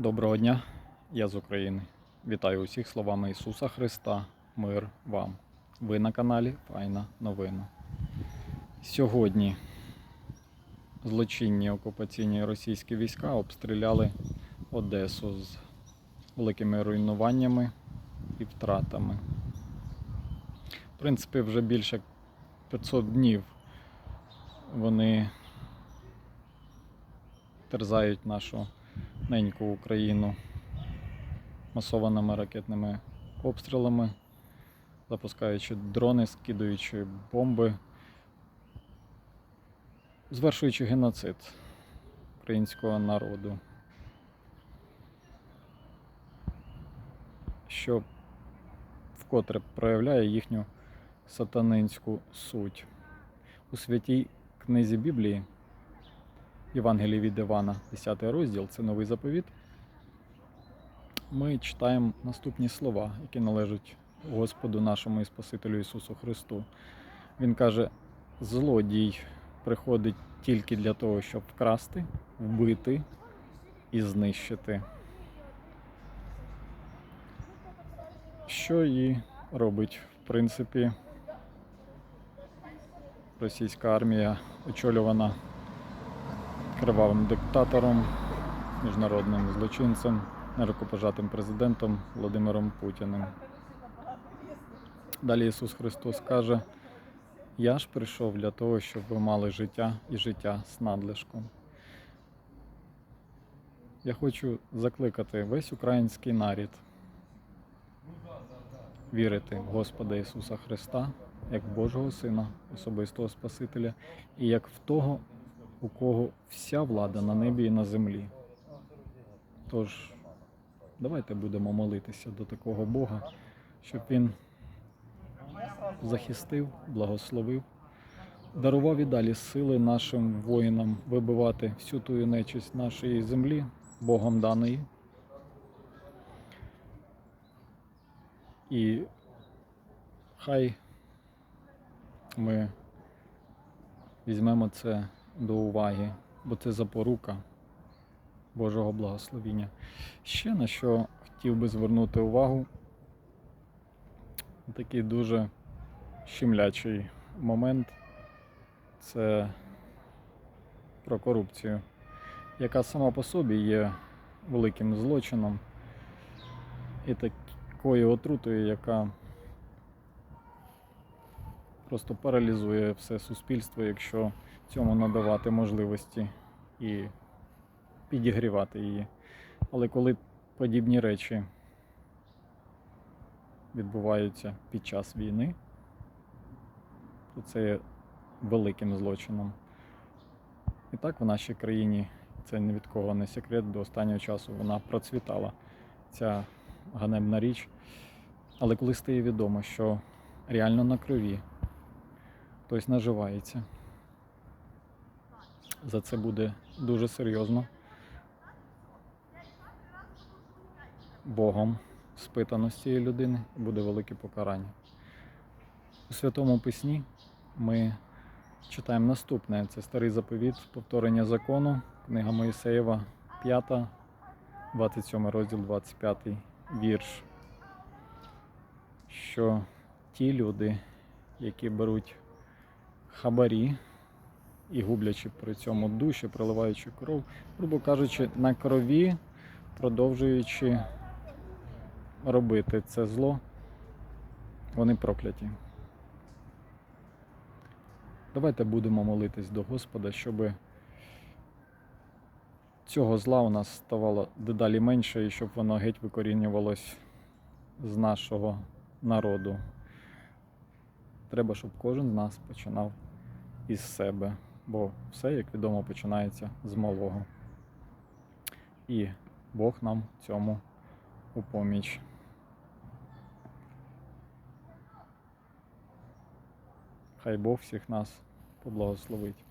Доброго дня, я з України. Вітаю усіх словами Ісуса Христа. Мир вам. Ви на каналі Файна Новина. Сьогодні злочинні окупаційні російські війська обстріляли Одесу з великими руйнуваннями і втратами. В принципі, вже більше 500 днів вони терзають нашу неньку Україну масованими ракетними обстрілами, запускаючи дрони, скидуючи бомби, звершуючи геноцид українського народу. Що вкотре проявляє їхню сатанинську суть. У святій книзі Біблії Євангелії від Івана, 10 розділ, це новий заповіт. Ми читаємо наступні слова, які належать Господу нашому і Спасителю Ісусу Христу. Він каже: злодій приходить тільки для того, щоб вкрасти, вбити і знищити. Що і робить, в принципі, російська армія, очолювана кривавим диктатором, міжнародним злочинцем, нерукопожатим президентом Володимиром Путіним. Далі Ісус Христос каже: Я ж прийшов для того, щоб ви мали життя і життя з надлишком. Я хочу закликати весь український нарід вірити в Господа Ісуса Христа як Божого Сина, особистого Спасителя, і як в того, у кого вся влада на небі і на землі. Тож, давайте будемо молитися до такого Бога, щоб Він захистив, благословив, дарував і далі сили нашим воїнам вибивати всю ту нечисть нашої землі, Богом даної. І хай ми візьмемо це до уваги, бо це запорука Божого благословіння. Ще на що хотів би звернути увагу, такий дуже щемлячий момент це про корупцію, яка сама по собі є великим злочином і такою отрутою, яка просто паралізує все суспільство, якщо цьому надавати можливості і підігрівати її. Але коли подібні речі відбуваються під час війни, то це є великим злочином. І так в нашій країні це ні від кого не секрет, до останнього часу вона процвітала, ця ганебна річ. Але коли стає відомо, що реально на крові хтось наживається, за це буде дуже серйозно Богом спитано з цієї людини і буде велике покарання. У Святому Письмі ми читаємо наступне: це старий заповіт, повторення закону, книга Моїсеєва, 5, 27 розділ, 25 вірш. Що ті люди, які беруть хабарі і гублячи при цьому душі, проливаючи кров, грубо кажучи, на крові, продовжуючи робити це зло, вони прокляті. Давайте будемо молитись до Господа, щоб цього зла у нас ставало дедалі менше і щоб воно геть викорінювалось з нашого народу. Треба, щоб кожен з нас починав із себе, бо все, як відомо, починається з малого. І Бог нам цьому у поміч. Хай Бог всіх нас поблагословить.